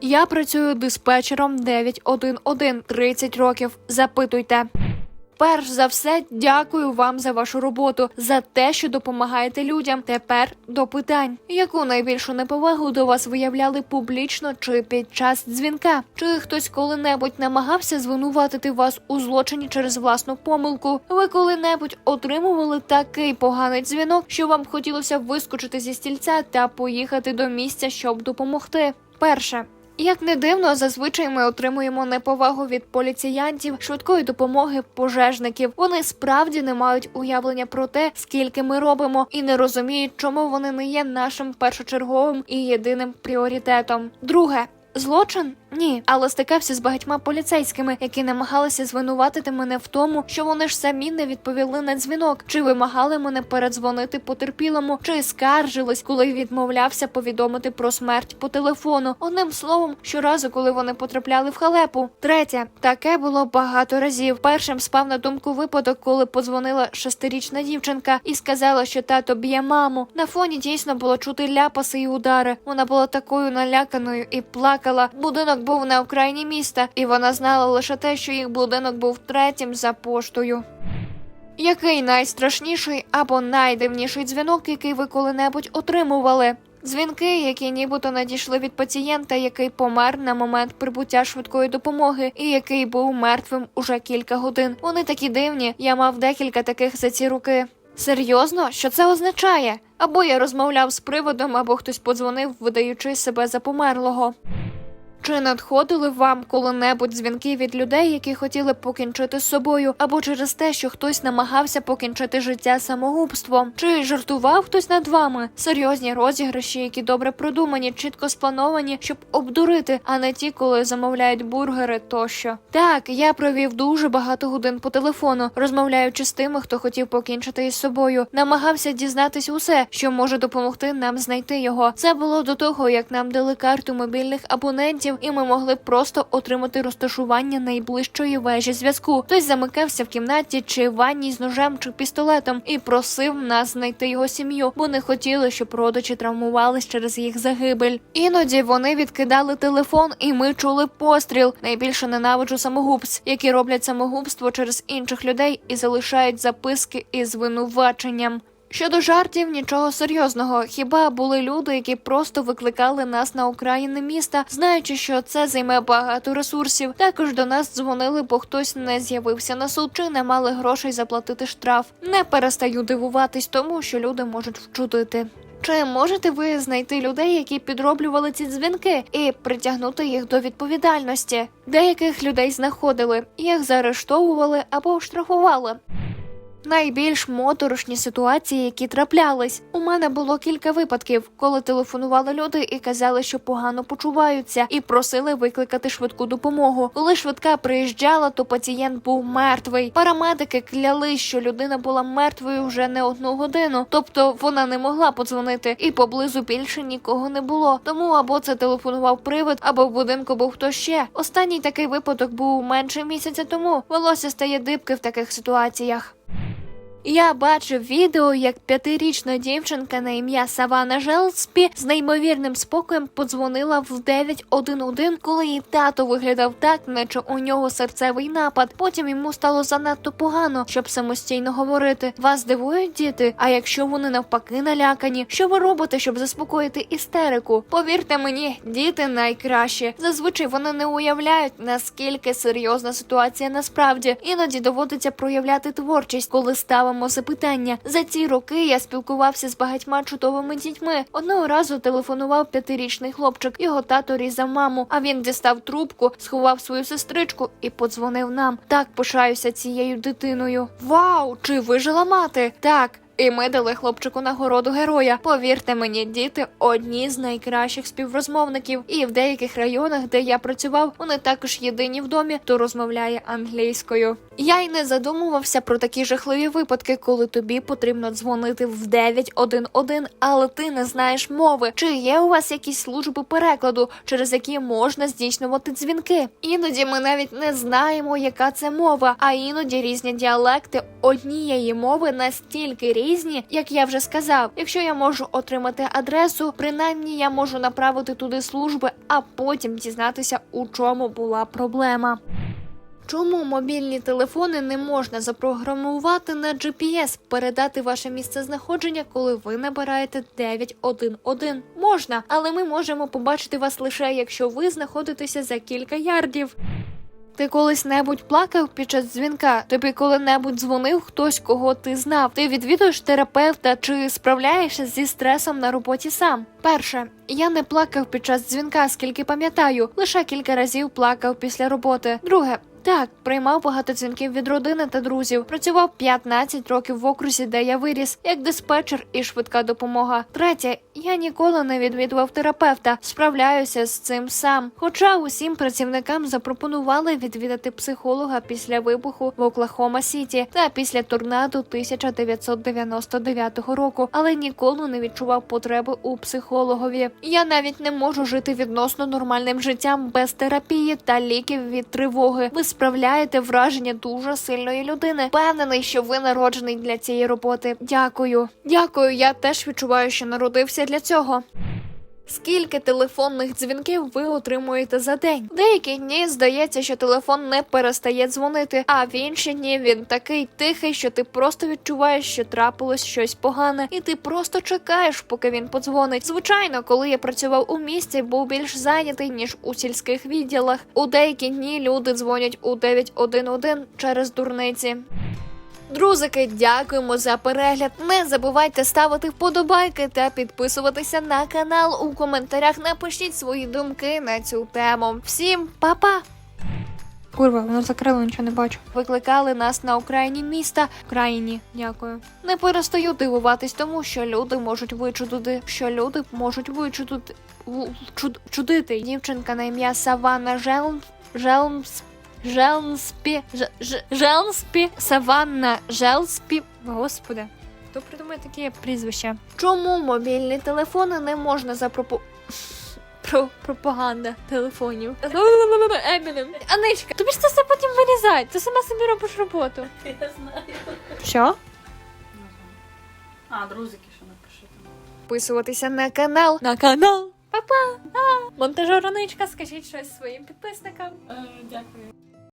Я працюю диспетчером 911 30 років. Запитуйте. Перш за все, дякую вам за вашу роботу, за те, що допомагаєте людям. Тепер до питань: яку найбільшу неповагу до вас виявляли публічно чи під час дзвінка? Чи хтось коли-небудь намагався звинуватити вас у злочині через власну помилку? Ви коли-небудь отримували такий поганий дзвінок, що вам хотілося вискочити зі стільця та поїхати до місця, щоб допомогти? Перше. Як не дивно, зазвичай ми отримуємо неповагу від поліціянтів, швидкої допомоги, пожежників. Вони справді не мають уявлення про те, скільки ми робимо, і не розуміють, чому вони не є нашим першочерговим і єдиним пріоритетом. Друге. Злочин? Ні, але стикався з багатьма поліцейськими, які намагалися звинуватити мене в тому, що вони ж самі не відповіли на дзвінок, чи вимагали мене передзвонити потерпілому, чи скаржились, коли відмовлявся повідомити про смерть по телефону. Одним словом, щоразу, коли вони потрапляли в халепу. Третє, таке було багато разів. Першим спав на думку випадок, коли подзвонила шестирічна дівчинка і сказала, що тато б'є маму. На фоні дійсно було чути ляпаси і удари. Вона була такою наляканою і плакала. Будинок був на окраїні міста, і вона знала лише те, що їх будинок був третім за поштою. Який найстрашніший або найдивніший дзвінок, який ви коли-небудь отримували? Дзвінки, які нібито надійшли від пацієнта, який помер на момент прибуття швидкої допомоги, і який був мертвим уже кілька годин. Вони такі дивні. Я мав декілька таких за ці роки. Серйозно, що це означає? Або я розмовляв з приводом, або хтось подзвонив, видаючи себе за померлого. Чи надходили вам коли-небудь дзвінки від людей, які хотіли покінчити з собою, або через те, що хтось намагався покінчити життя самогубством? Чи жартував хтось над вами? Серйозні розіграші, які добре продумані, чітко сплановані, щоб обдурити, а не ті, коли замовляють бургери тощо. Так, я провів дуже багато годин по телефону, розмовляючи з тими, хто хотів покінчити із собою, намагався дізнатись усе, що може допомогти нам знайти його. Це було до того, як нам дали карту мобільних абонентів, і ми могли просто отримати розташування найближчої вежі зв'язку. Хтось замикався в кімнаті чи ванній з ножем чи пістолетом і просив нас знайти його сім'ю, бо не хотіли, щоб родичі травмувались через їх загибель. Іноді вони відкидали телефон, і ми чули постріл. Найбільше ненавиджу самогубць, які роблять самогубство через інших людей і залишають записки із звинуваченням. Щодо жартів, нічого серйозного. Хіба були люди, які просто викликали нас на окраїни міста, знаючи, що це займе багато ресурсів. Також до нас дзвонили, бо хтось не з'явився на суд чи не мали грошей заплатити штраф. Не перестаю дивуватись тому, що люди можуть вчудити. Чи можете ви знайти людей, які підроблювали ці дзвінки, і притягнути їх до відповідальності? Деяких людей знаходили, їх заарештовували або штрафували. Найбільш моторошні ситуації, які траплялись. У мене було кілька випадків, коли телефонували люди і казали, що погано почуваються, і просили викликати швидку допомогу. Коли швидка приїжджала, то пацієнт був мертвий. Парамедики кляли, що людина була мертвою вже не одну годину, тобто вона не могла подзвонити, і поблизу більше нікого не було. Тому або це телефонував привид, або в будинку був хто ще. Останній такий випадок був менше місяця тому. Волосся стає дибки в таких ситуаціях. Я бачив відео, як п'ятирічна дівчинка на ім'я Савана Желспі з неймовірним спокоєм подзвонила в 911, коли її тато виглядав так, наче у нього серцевий напад. Потім йому стало занадто погано, щоб самостійно говорити. Вас дивують діти? А якщо вони навпаки налякані, що ви робите, щоб заспокоїти істерику? Повірте мені, діти найкращі. Зазвичай вони не уявляють, наскільки серйозна ситуація насправді. Іноді доводиться проявляти творчість, коли ставимо запитання. За ці роки я спілкувався з багатьма чудовими дітьми. Одного разу телефонував п'ятирічний хлопчик. Його тато різав маму. А він дістав трубку, сховав свою сестричку і подзвонив нам. Так пишаюся цією дитиною. Вау! Чи вижила мати? Так. І ми дали хлопчику нагороду героя. Повірте мені, діти одні з найкращих співрозмовників. І в деяких районах, де я працював, вони також єдині в домі, хто розмовляє англійською. Я й не задумувався про такі жахливі випадки, коли тобі потрібно дзвонити в 911, але ти не знаєш мови. Чи є у вас якісь служби перекладу, через які можна здійснювати дзвінки? Іноді ми навіть не знаємо, яка це мова, а іноді різні діалекти однієї мови настільки різні різні, як я вже сказав. Якщо я можу отримати адресу, принаймні я можу направити туди служби, а потім дізнатися, у чому була проблема. Чому мобільні телефони не можна запрограмувати на GPS, передати ваше місце знаходження, коли ви набираєте 911? Можна, але ми можемо побачити вас лише якщо ви знаходитеся за кілька ярдів. Ти колись небудь плакав під час дзвінка? Тобі коли-небудь дзвонив хтось, кого ти знав? Ти відвідуєш терапевта чи справляєшся зі стресом на роботі сам? Перше, я не плакав під час дзвінка, скільки пам'ятаю, лише кілька разів плакав після роботи. Друге. Так, приймав багато дзвінків від родини та друзів. Працював 15 років в окрузі, де я виріс, як диспетчер і швидка допомога. Третє, я ніколи не відвідував терапевта, справляюся з цим сам. Хоча усім працівникам запропонували відвідати психолога після вибуху в Оклахома Сіті та після торнадо 1999 року, але ніколи не відчував потреби у психологові. Я навіть не можу жити відносно нормальним життям без терапії та ліків від тривоги. Ви справляєте враження дуже сильної людини. Впевнений, що ви народжений для цієї роботи. Дякую. Дякую. Я теж відчуваю, що народився для цього. Скільки телефонних дзвінків ви отримуєте за день? Деякі дні здається, що телефон не перестає дзвонити, а в інші дні він такий тихий, що ти просто відчуваєш, що трапилось щось погане, і ти просто чекаєш, поки він подзвонить. Звичайно, коли я працював у місті, був більш зайнятий ніж у сільських відділах. У деякі дні люди дзвонять у 911 через дурниці. Друзики, дякуємо за перегляд. Не забувайте ставити вподобайки та підписуватися на канал. У коментарях напишіть свої думки на цю тему. Всім па-па! Курва, воно закрило, нічого не бачу. Викликали нас на окраїні міста. Країні, дякую. Не перестаю дивуватись тому, що люди можуть вичудити, що люди можуть вичудити чудити. Дівчинка на ім'я Саванна Желм Желмс Желнспі, Ж- Ж- Желнспі, Саванна Желспі. Господи, хто придумає таке прізвище? Чому мобільні телефони не можна запропо... Про пропаганда телефонів. Емінем. Аничка, тобі ж це все потім вирізати. Ти сама собі робиш роботу. Я знаю. Що? А, друзики, що напиши там. Підписуватися на канал. На канал. Па-па. А, Монтажер Аничка, скажіть щось своїм підписникам. Е, дякую.